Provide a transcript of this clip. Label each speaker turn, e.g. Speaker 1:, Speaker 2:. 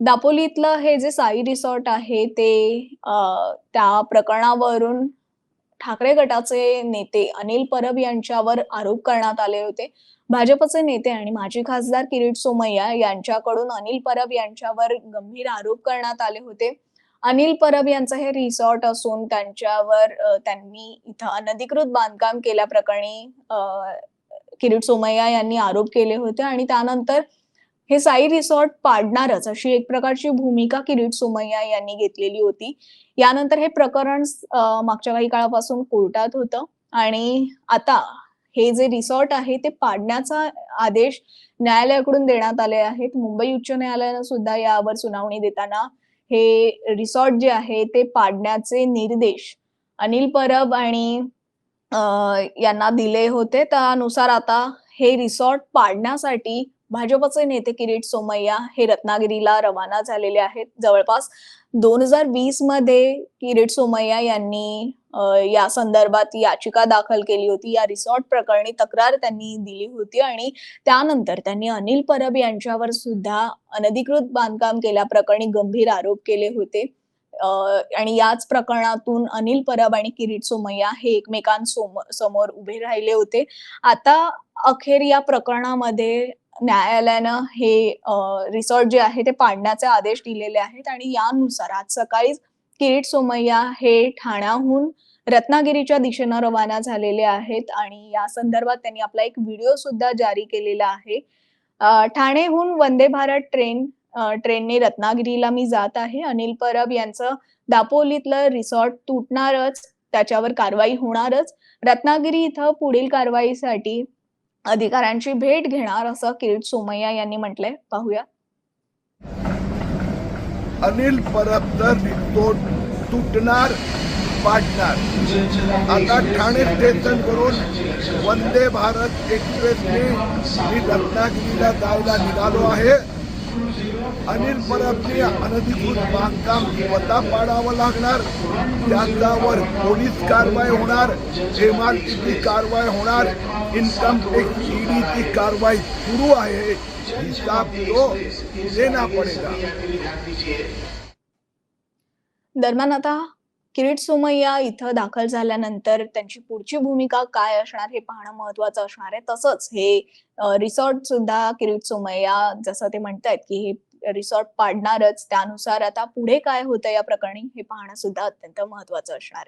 Speaker 1: दापोलीतलं हे जे साई रिसॉर्ट आहे ते त्या प्रकरणावरून ठाकरे गटाचे नेते अनिल परब यांच्यावर आरोप करण्यात आले होते. भाजपचे नेते आणि माजी खासदार किरीट सोमय्या यांच्याकडून अनिल परब यांच्यावर गंभीर आरोप करण्यात आले होते. अनिल परब यांचं हे रिसॉर्ट असून त्यांच्यावर त्यांनी इथं अनधिकृत बांधकाम केल्याप्रकरणी किरीट सोमय्या यांनी आरोप केले होते आणि त्यानंतर हे साई रिसॉर्ट पाडणारच अशी एक प्रकारची भूमिका किरीट सोमय्या यांनी घेतलेली होती. यानंतर हे प्रकरण मागच्या काही काळापासून कोर्टात होतं आणि आता हे जे रिसॉर्ट आहे ते पाडण्याचा आदेश न्यायालयाकडून देण्यात आले आहेत. मुंबई उच्च न्यायालयानं सुद्धा यावर सुनावणी देताना हे रिसॉर्ट जे आहे ते पाडण्याचे निर्देश अनिल परब आणि यांना दिले होते. त्यानुसार आता हे रिसॉर्ट पाडण्यासाठी भाजपचे नेते किरीट सोमय्या हे रत्नागिरीला रवाना झालेले आहेत. जवळपास 2020 मध्ये किरीट सोमय्या यांनी या संदर्भात याचिका दाखल केली होती. या रिसॉर्ट प्रकरणी तक्रार त्यांनी दिली होती आणि त्यानंतर त्यांनी अनिल परब यांच्यावर सुद्धा अनधिकृत बांधकाम केल्याप्रकरणी गंभीर आरोप केले होते. आणि याच प्रकरणातून अनिल परब आणि किरीट सोमय्या हे एकमेकांसमोर समोर उभे राहिले होते. आता अखेर या प्रकरणामध्ये न्यायालयानं हे रिसॉर्ट जे आहे ते पाडण्याचे आदेश दिलेले आहेत आणि यानुसार आज सकाळीच किरीट सोमय्या हे ठाण्याहून रत्नागिरीच्या दिशेनं रवाना झालेले आहेत आणि या संदर्भात त्यांनी आपला एक व्हिडिओ सुद्धा जारी केलेला आहे. ठाणेहून वंदे भारत ट्रेन ट्रेनने रत्नागिरीला मी जात आहे. अनिल परब यांचं दापोलीतलं रिसॉर्ट तुटणारच, त्याच्यावर कारवाई होणारच. रत्नागिरी इथं पुढील कारवाईसाठी अधिकाऱ्यांची भेट घेणार असं किरीट सोमय्या यांनी म्हटलंय. पाहूया.
Speaker 2: अनिल परब तर तुटणार पाडणार आता ठाणे स्टेशन वरून वंदे भारत एक्सप्रेसने मी रत्नागिरीला जायला निघालो आहे अनिल परबने अनधिकृत बांधकाम स्वतः पाडावं लागणार. त्यांच्यावर पोलीस कारवाई होणार एम आर टीची कारवाई होणार इन्कम टॅक्स ईडीची कारवाई सुरू आहे. हिसाब तो देना पडेगा
Speaker 1: दरम्यान आता किरीट सोमय्या इथं दाखल झाल्यानंतर त्यांची पुढची भूमिका काय असणार हे पाहणं महत्वाचं असणार आहे. तसंच हे रिसॉर्ट सुद्धा किरीट सोमय्या जसं ते म्हणतायत की हे रिसॉर्ट पाडणारच. त्यानुसार आता पुढे काय होतं या प्रकरणी हे पाहणं सुद्धा अत्यंत महत्वाचं असणार आहे.